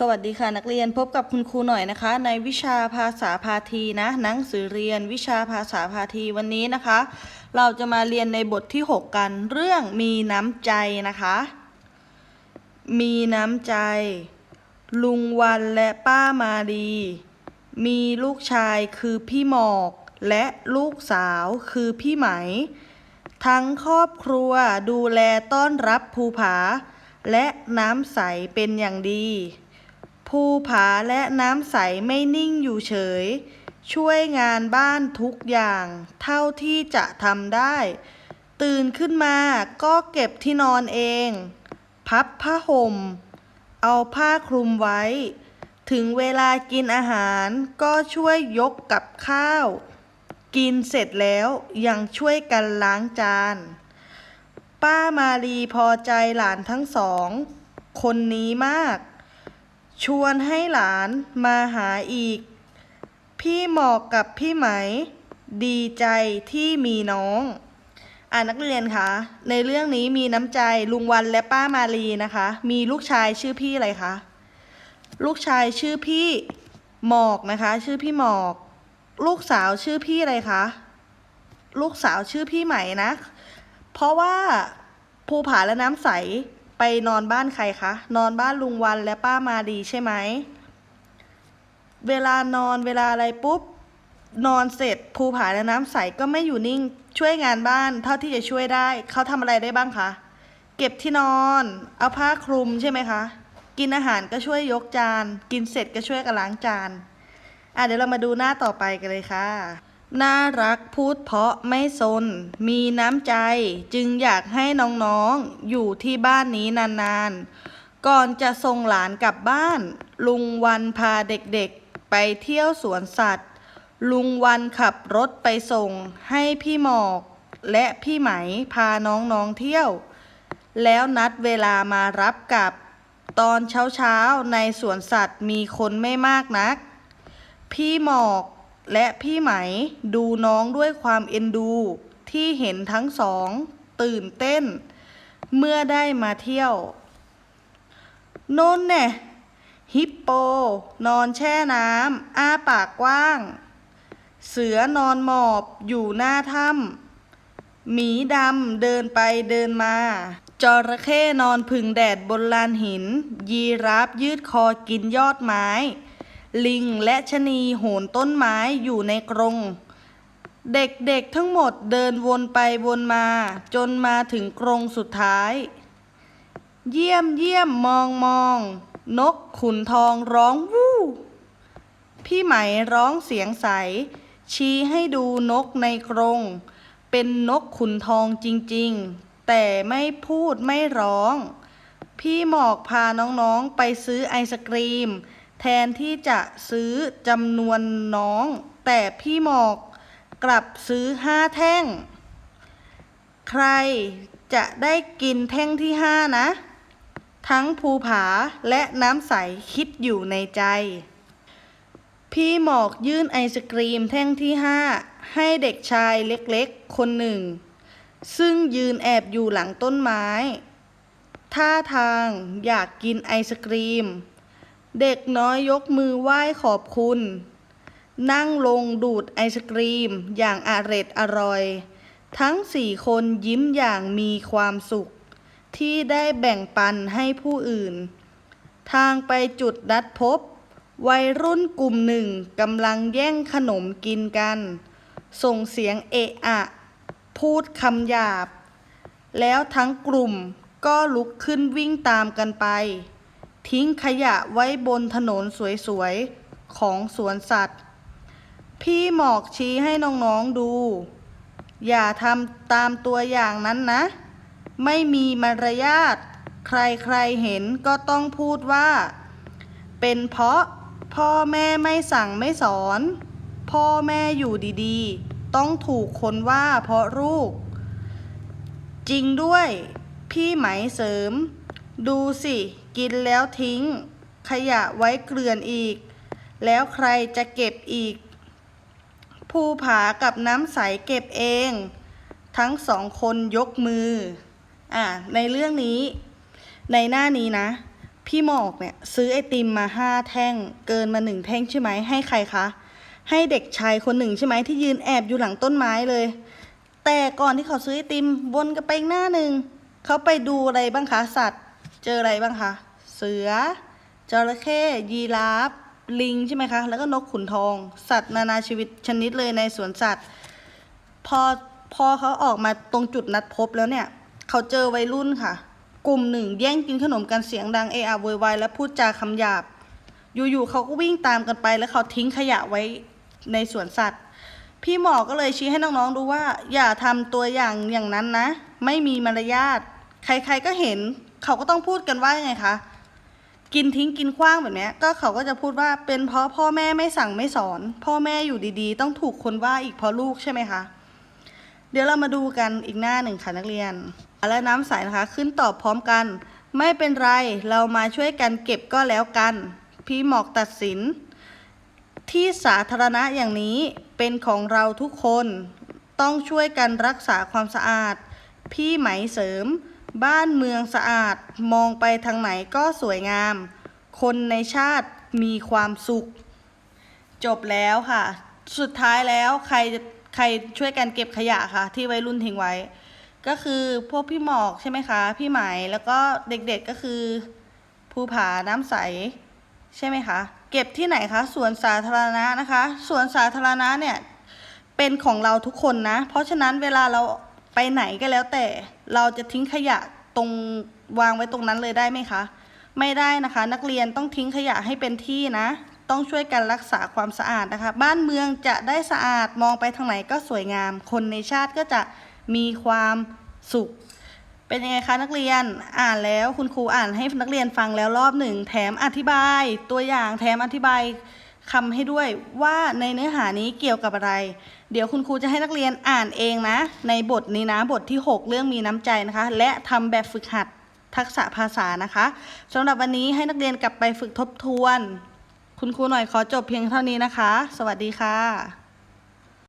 สวัสดีค่ะนักเรียนพบกับคุณครูหน่อยนะคะ ในวิชาภาษาพาทีนะหนังสือเรียนวิชาภาษาพาทีวันนี้นะคะ เราจะมาเรียนในบทที่ 6 กันเรื่องมีน้ำใจนะคะ มีน้ำใจ ลุงวันและป้ามาดี มีลูกชายคือพี่หมอกและลูกสาวคือพี่ไหม ทั้งครอบครัวดูแลต้อนรับภูผา และน้ำใสเป็นอย่างดี ภูผาและน้ำใสไม่นิ่งอยู่เฉย ช่วยงานบ้านทุกอย่างเท่าที่จะทำได้ ตื่นขึ้นมาก็เก็บที่นอนเอง พับผ้าห่ม เอาผ้าคลุมไว้ ถึงเวลากินอาหารก็ช่วยยกกับข้าว กินเสร็จแล้วยังช่วยกันล้างจาน ป้ามาลีพอใจหลานทั้งสอง คนนี้มาก ชวนให้หลานมาหาอีก พี่หมอกกับพี่ไหม ดีใจที่มีน้อง อ่านักเรียนคะ ในเรื่องนี้มีน้ำใจลุงวันและป้ามาลีนะคะ มีลูกชายชื่อพี่อะไรคะ ลูกชายชื่อพี่หมอกนะคะ ชื่อพี่หมอก ลูกสาวชื่อพี่อะไรคะ ลูกสาวชื่อพี่ไหมนะ เพราะว่าภูผาและน้ำใส ไปนอนบ้านใครคะ นอนบ้านลุงวันและป้ามาดีใช่ไหม เวลานอนเวลาอะไรปุ๊บ นอนเสร็จภูผาและน้ำใสก็ไม่อยู่นิ่ง ช่วยงานบ้านเท่าที่จะช่วยได้ เขาทำอะไรได้บ้างคะ เก็บที่นอน เอาผ้าคลุมใช่ไหมคะ กินอาหารก็ช่วยยกจาน กินเสร็จก็ช่วยกันล้างจาน อะเดี๋ยวเรามาดูหน้าต่อไปกันเลยค่ะ น่ารักพูดเพราะไม่ซน มีน้ำใจ จึงอยากให้น้องๆ อยู่ที่บ้านนี้นานๆ ก่อนจะส่งหลานกลับบ้าน ลุงวันพาเด็กๆ ไปเที่ยวสวนสัตว์ ลุงวันขับรถไปส่ง ให้พี่หมอก และพี่ไหมพาน้องๆเที่ยว แล้วนัดเวลามารับกลับ ตอนเช้าๆ ในสวนสัตว์มีคนไม่มากนัก พี่หมอก และพี่ไหมดูน้องด้วยความเอ็นดู ที่เห็นทั้งสอง ตื่นเต้น เมื่อได้มาเที่ยว โน่นแน่ฮิปโป นอนแช่น้ำอ้าปากกว้าง เสือนอนหมอบอยู่หน้าถ้ำหมีดำเดินไปเดินมา จระเข้นอนผึ่งแดดบนลานหิน ยีราฟยืดคอกินยอดไม้ ลิงและชะนีโหนต้นไม้อยู่ในกรง เด็กๆทั้งหมดเดินวนไปวนมา จนมาถึงกรงสุดท้าย เยี่ยมเยี่ยมมองมอง นกขุนทองร้องวู้ พี่ไหมร้องเสียงใส ชี้ให้ดูนกในกรง เป็นนกขุนทองจริงๆ แต่ไม่พูดไม่ร้อง พี่หมอกพาน้องๆไปซื้อไอศกรีม แทนที่จะซื้อจำนวนน้อง แต่พี่หมอกกลับซื้อห้าแท่ง ใครจะได้กินแท่งที่ห้านะ ทั้งภูผาและน้ำใสคิดอยู่ในใจ พี่หมอกยื่นไอศกรีมแท่งที่ห้าให้เด็กชายเล็กๆ คนหนึ่ง ซึ่งยืนแอบอยู่หลังต้นไม้ ท่าทางอยากกินไอศกรีม เด็กน้อยยกมือไหว้ขอบคุณ นั่งลงดูดไอศกรีมอย่างอาร็ดอร่อย ทั้งสี่คนยิ้มอย่างมีความสุข ที่ได้แบ่งปันให้ผู้อื่น ทางไปจุดนัดพบ วัยรุ่นกลุ่มหนึ่งกำลังแย่งขนมกินกัน ส่งเสียงเอะอะ พูดคำหยาบ แล้วทั้งกลุ่มก็ลุกขึ้นวิ่งตามกันไป ทิ้งขยะไว้บนถนนสวยๆ ของสวนสัตว์ พี่หมอกชี้ให้น้องๆดู อย่าทำตามตัวอย่างนั้นนะ ไม่มีมารยาท ใครๆเห็นก็ต้องพูดว่า เป็นเพราะพ่อแม่ไม่สั่งไม่สอน พ่อแม่อยู่ดีๆ ต้องถูกคนว่าเพราะลูก จริงด้วย พี่ไหมเสริม ดูสิ กินแล้วทิ้ง ขยะไว้เกลื่อนอีก แล้วใครจะเก็บอีก ภูผากับน้ำใสเก็บเอง ทั้งสองคนยกมือ อะในเรื่องนี้ ในหน้านี้นะ พี่หมอกเนี่ยซื้อไอติมมาห้าแท่ง เกินมาหนึ่งแท่งใช่ไหม ให้ใครคะ ให้เด็กชายคนหนึ่งใช่ไหมที่ยืนแอบอยู่หลังต้นไม้เลย แต่ก่อนที่เขาซื้อไอติมวนกันไปหน้าหนึ่ง เขาไปดูอะไรบ้างคะสัตว์ เจออะไรบ้างคะ เสือ จระเข้ยีราฟ ลิงใช่ไหมคะ แล้วก็นกขุนทอง สัตว์นานาชีวิตชนิดเลยในสวนสัตว์ พอพอเขาออกมาตรงจุดนัดพบแล้วเนี่ย เขาเจอวัยรุ่นค่ะ กลุ่มหนึ่งแย่งกินขนมกันเสียงดังเออะโวยวายและพูดจาคำหยาบ อยู่ๆเขาก็วิ่งตามกันไป แล้วเขาทิ้งขยะไว้ในสวนสัตว์ พี่หมอก็เลยชี้ให้น้องๆดูว่า อย่าทำตัวอย่างอย่างนั้นนะ ไม่มีมารยาท ใครๆก็เห็น เขาก็ต้องพูดกันว่ายังไงคะ กินทิ้งกินขว้างแบบนี้ก็เขาก็จะพูดว่าเป็นเพราะพ่อแม่ไม่สั่งไม่สอน พ่อแม่อยู่ดีๆ ต้องถูกคนว่าอีกเพราะลูกใช่ไหมคะ เดี๋ยวเรามาดูกันอีกหน้าหนึ่งค่ะนักเรียน และน้ำใสนะคะ ขึ้นตอบพร้อมกัน ไม่เป็นไรเรามาช่วยกันเก็บก็แล้วกัน พี่หมอกตัดสิน ที่สาธารณะอย่างนี้เป็นของเราทุกคนต้องช่วยกันรักษาความสะอาด พี่ไหมเสริม บ้านเมืองสะอาดมองไปทางไหนก็สวยงาม คนในชาติมีความสุข จบแล้วค่ะ สุดท้ายแล้วใครจะใครช่วยกันเก็บขยะค่ะ ที่วัยรุ่นทิ้งไว้ ก็คือพวกพี่หมอกใช่ไหมคะ พี่ไหมแล้วก็เด็กๆก็คือภูผาน้ำใส ใช่ไหมคะ เก็บที่ไหนคะสวนสาธารณะนะคะสวนสาธารณะเนี่ยเป็นของเราทุกคนนะ เพราะฉะนั้นเวลาเรา ไปไหนก็แล้วแต่เราจะทิ้งขยะตรงวางไว้ตรงนั้นเลยได้ไหมคะ ไม่ได้นะคะ นักเรียนต้องทิ้งขยะให้เป็นที่นะ ต้องช่วยกันรักษาความสะอาดนะคะ บ้านเมืองจะได้สะอาดมองไปทางไหนก็สวยงาม คนในชาติก็จะมีความสุข เป็นยังไงคะนักเรียนอ่านแล้วคุณครูอ่านให้นักเรียนฟังแล้วรอบหนึ่งแถมอธิบายตัวอย่างแถมอธิบาย คำให้ด้วยว่าในเนื้อหานี้เกี่ยวกับอะไร เดี๋ยวคุณครูจะให้นักเรียนอ่านเองนะ ในบทนี้นะบทที่ 6 เรื่องมีน้ำใจนะคะ และทำแบบฝึกหัดทักษะภาษานะคะสำหรับวันนี้ให้นักเรียนกลับไปฝึกทบทวน คุณครูหน่อยขอจบเพียงเท่านี้นะคะ สวัสดีค่ะ